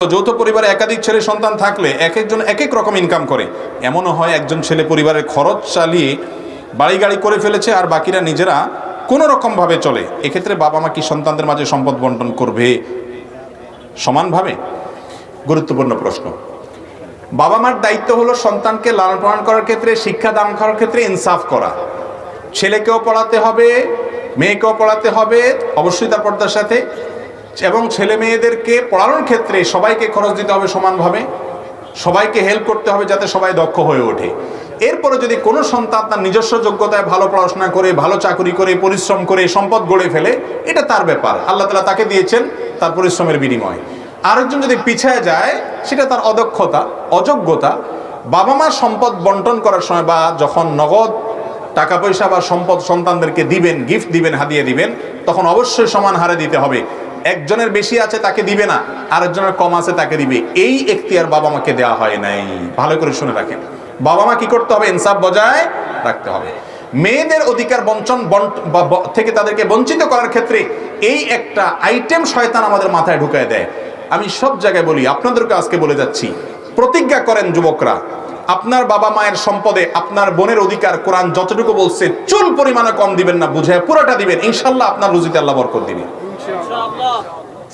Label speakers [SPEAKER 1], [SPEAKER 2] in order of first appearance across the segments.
[SPEAKER 1] যৌথ পরিবারে একাধিক ছেলে সন্তান থাকলে এক একজন এক এক রকম ইনকাম করে। এমনও হয় একজন ছেলে পরিবারের খরচ চালিয়ে বাড়ি গাড়ি করে ফেলেছে আর বাকিরা নিজেরা কোনো রকমভাবে চলে। এক্ষেত্রে বাবা মা কি সন্তানদের মাঝে সম্পদ বন্টন করবে? সমানভাবে? গুরুত্বপূর্ণ প্রশ্ন। বাবা মার দায়িত্ব হলো সন্তানকে লালন পালন করার ক্ষেত্রে, শিক্ষা দান করার ক্ষেত্রে ইনসাফ করা। ছেলেকেও পড়াতে হবে, মেয়েকেও পড়াতে হবে, অবশ্যই তার পর্দার সাথে এবং ছেলে মেয়েদেরকে পড়ানোর ক্ষেত্রে সবাইকে খরচ দিতে হবে সমানভাবে, সবাইকে হেল্প করতে হবে যাতে সবাই দক্ষ হয়ে ওঠে। এরপরে যদি কোনো সন্তান তার নিজস্ব যোগ্যতায় ভালো পড়াশোনা করে, ভালো চাকরি করে, পরিশ্রম করে, সম্পদ গড়ে ফেলে, এটা তার ব্যাপার। আল্লাহ তালা তাকে দিয়েছেন তার পরিশ্রমের বিনিময়। আরেকজন যদি পিছায় যায়, সেটা তার অদক্ষতা, অযোগ্যতা। বাবা মার সম্পদ বন্টন করার সময় বা যখন নগদ টাকা পয়সা বা সম্পদ সন্তানদেরকে দিবেন গিফট দিবেন হাদিয়ে দিবেন, তখন অবশ্যই সমান হারে দিতে হবে। একজনের বেশি আছে তাকে দিবে না, আরেকজনের কম আছে তাকে দিবে। এই এখতিয়ার বাবা মাকে দেওয়া হয় নাই। ভালো করে শুনে রাখেন। বাবা মা কি করতে হবে? ইনসাফ বজায় রাখতে হবে। মেয়েদের অধিকার বঞ্চন থেকে তাদেরকে বঞ্চিত করার ক্ষেত্রে এই একটা আইটেম শয়তান আমাদের মাথায় ঢুকায় দেয়। আমি সব জায়গায় বলি, আপনাদেরকে আজকে বলে যাচ্ছি, প্রতিজ্ঞা করেন যুবকরা, আপনার বাবা মায়ের সম্পদে আপনার বোনের অধিকার কোরআন যতটুকু বলছে, চুল পরিমাণে কম দিবেন না, বুঝে পুরোটা দিবেন। ইনশাল্লাহ আপনার রুজিতে আল্লাহ বরকত দিবে।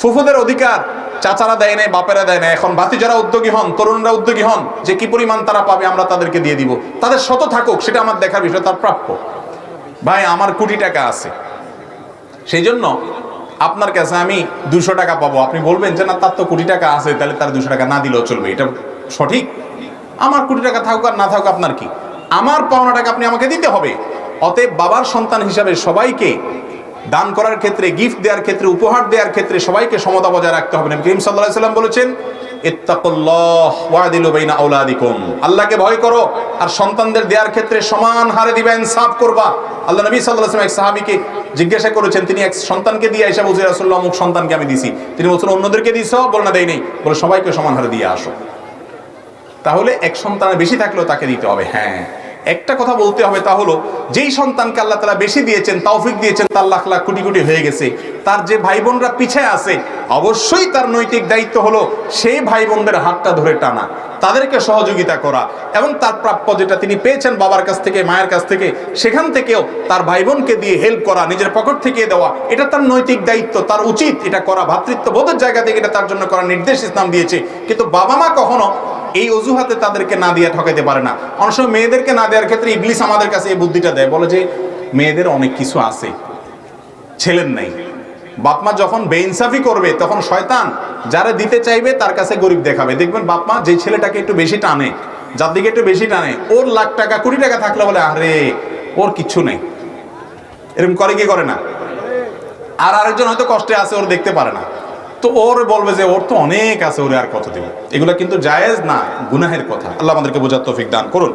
[SPEAKER 1] ফুফুদের অধিকার চাচারা দেয় নাই, বাপেরা দেয় না এখন বাতি যারা উদ্যোগী হন, তরুণরা উদ্যোগী হন, যে কি পরিমাণ তারা পাবে আমরা তাদেরকে দিয়ে দিব। তাদের শত থাকুক, সেটা আমার দেখার বিষয়, তার প্রাপ্য। ভাই, আমার কোটি টাকা আছে। সেই জন্য আপনার কাছে আমি দুশো টাকা পাবো। আপনি বলবেন যে, না, তার তো কোটি টাকা আছে, তাহলে তার দুশো টাকা না দিলেও চলবে। এটা সঠিক? আমার কোটি টাকা থাকুক আর না থাকুক আপনার কি? আমার পাওনা টাকা আপনি আমাকে দিতে হবে। অতএব বাবার সন্তান হিসাবে সবাইকে দান করার ক্ষেত্রে গিফট দেওয়ার ক্ষেত্রে, উপহার দেওয়ার ক্ষেত্রে সবাইকে সমতা বজায় রাখতে হবে। করিম সাল্লাল্লাহু আলাইহি বলেছেন আল্লাহকে ভয় করো, আর সন্তানদের দেওয়ার ক্ষেত্রে সমান হারে দিবা, ইনসাফ করবা। আল্লাহ নবী ওয়াসাল্লাম এক সাহাবীকে জিজ্ঞাসা করেছেন, তিনি এক সন্তানকে দিয়ে এসে বলছেন রাসূলুল্লাহ, অমুক সন্তানকে আমি দিছি। তিনি বলছেন, অন্যদেরকে দিছো? বল, না, দেই নেই। বলে, সবাইকে সমান হারে দিয়ে আসো। তাহলে এক সন্তানের বেশি থাকলেও তাকে দিতে হবে হ্যাঁ। একটা কথা বলতে হবে তা হলো, যেই সন্তানকে আল্লাহ তালা বেশি দিয়েছেন, তৌফিক দিয়েছেন, তার লাখ লাখ কোটি কোটি হয়ে গেছে। তার যে ভাই বোনরা পিছিয়ে আছে, অবশ্যই তার নৈতিক দায়িত্ব হলো সেই ভাই বোনদের হাতটা ধরে টানা, তাদেরকে সহযোগিতা করা এবং তার প্রাপ্য যেটা তিনি পেয়েছেন বাবার কাছ থেকে, মায়ের কাছ থেকে, সেখান থেকেও তার ভাই বোনকে দিয়ে হেল্প করা, নিজের পকেট থেকে দেওয়া, এটা তার নৈতিক দায়িত্ব, তার উচিত এটা করা ভ্রাতৃত্ববোধের জায়গা থেকে এটা তার জন্য করার নির্দেশ ইসলাম দিয়েছে। কিন্তু বাবা মা কখনো এই অজুহাতে তাদেরকে না দিয়ে ঠকাইতে পারে না। অনেক সময় মেয়েদেরকে না দেওয়ার ক্ষেত্রে ইবলিস আমাদের কাছে এই বুদ্ধিটা দেয়, বলে যে মেয়েদের অনেক কিছু আছে, ছেলের নাই। বাপমা যখন বেইনসাফি করবে, তখন শয়তান যারা দিতে চাইবে তার কাছে গরিব দেখাবে। দেখবেন বাপমা যে ছেলেটাকে একটু বেশি টানে, যার দিকে একটু বেশি টানে, ওর লাখ টাকা, কুড়ি টাকা থাকলে বলে, আরে, ওর কিচ্ছু নেই। এরকম করে কি করে না? আর আরেকজন হয়তো কষ্টে আছে, ওর দেখতে পারে না। তো ওর বলবে যে, ওর তো অনেক আছে, ওরে আর কত দেব? এগুলো কিন্তু জায়েজ না, গুনাহের কথা। আল্লাহ আমাদেরকে বোঝার তৌফিক দান করুন।